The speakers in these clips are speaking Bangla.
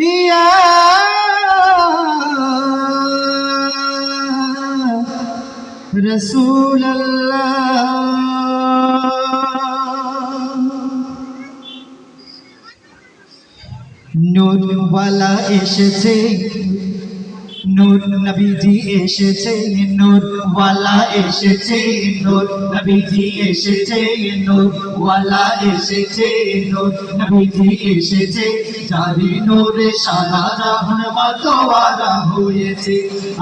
يا رسول الله নুনওয়ালা এসেছে নূর নবীজি এসেছে নূরওয়ালা এসেছে নূর নবীজি এসেছে নূরওয়ালা এসেছে নূর নবীজি এসেছে। জারি নূরে সারা জাহান মাতোয়ারা হয়েছে।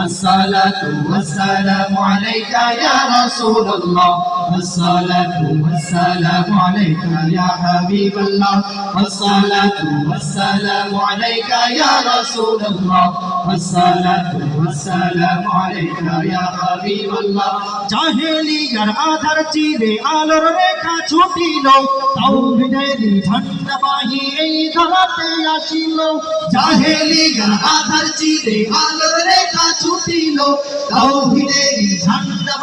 আসসালাতু ওয়াসসালামু আলাইকা ইয়া রাসূলুল্লাহ। আসসালাতু ওয়াসসালামু আলাইকা ইয়া হাবিবাল্লাহ আসসালাতু ওয়াসসালামু আলাইকা ইয়া রাসূলুল্লাহ আসসালাতু ওয়াসসালামু আলাইকা ইয়া হাবিবাল্লাহ জাহেলিয়ার আধার চিরে আলোর রেখা ছুটিল। তাওহীদের ঝান্ডা বাহি এই ধরাতে আসিল। জাহেলিয়ার আধার চিরে আলোর রেখা ছুটিল। তাওহীদের ঝান্ডা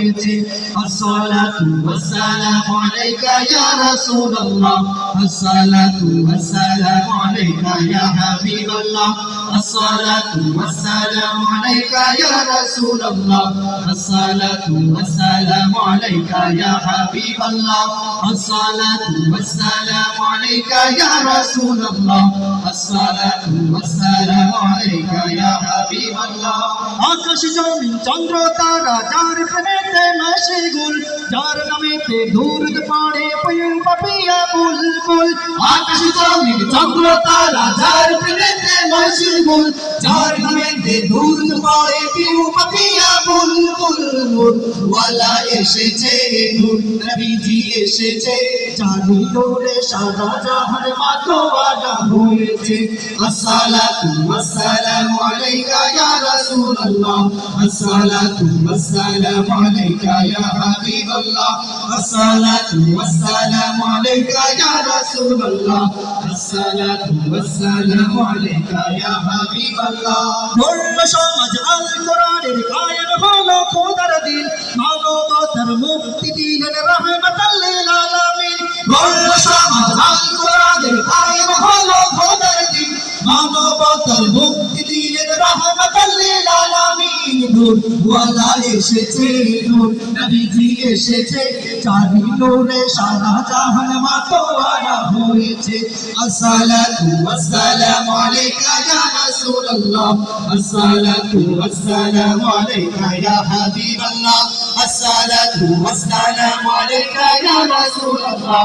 হয়েছে আসসালাতু ওয়াসসালামু আলাইকা ইয়া রাসূলুল্লাহ। আসসালাতু ওয়াসসালামু আলাইকা ইয়া হাবিবাল্লাহ। আসসালাতু ওয়াসসালামু আলাইকা ইয়া রাসূলুল্লাহ। আসসালাতু ওয়াসসালামু আলাইকা ইয়া হাবিবাল্লাহ। আসসালাতু ওয়াসসালামু আলাইকা ইয়া রাসূলুল্লাহ। আসসালাতু ওয়াসসালামু আলাইকা ইয়া হাবিবাল্লাহ। আকাশ জমিন, চন্দ্র, তারা, যার প্রেমেতে মশগুল যার নামেতে দূরদ পাড়ে পয়ু পাপিয়া বুলবুল আকাশ জমিন চন্দ্র তারা যার প্রেমেতে মশগুল যার নামেতে দূরদ পাড়ে পয়ু পাপিয়া বুলবুল নূর ওয়ালা এসেছে নূর, নবীজি এসেছে। জানি নূরে সারা জাহান মাতোয়ারা হয়েছে আসসালাতু ওয়াসসালামু আলাইকা ইয়া রাসূলুল্লাহ। আসসালাতু ওয়াসসালামু আলাইকা ইয়া হাবিবাল্লাহ। আসসালাতু ওয়াসসালামু আলাইকা ইয়া রাসূলুল্লাহ। আসসালাতু ওয়াসসালামু আলাইকা ইয়া হাবিবাল্লাহ। ধর্ম সমাজ আল কোরআনের কায়েম মানবতার মুক্তি দিলেন রহমাতাল লিল আলামিন নূর ওয়ালা এসেছে নূর নবীজি এসেছে চারি নূরে সারা জাহান মাতোয়ারা হয়েছে আসসালাতু ওয়াসসালামু আলাইকা ইয়া রাসূলুল্লাহ আসসালাতু ওয়াসসালামু আলাইকা ইয়া হাবিবাল্লাহ আসসালাতু ওয়াসসালামু আলাইকা ইয়া রাসূলুল্লাহ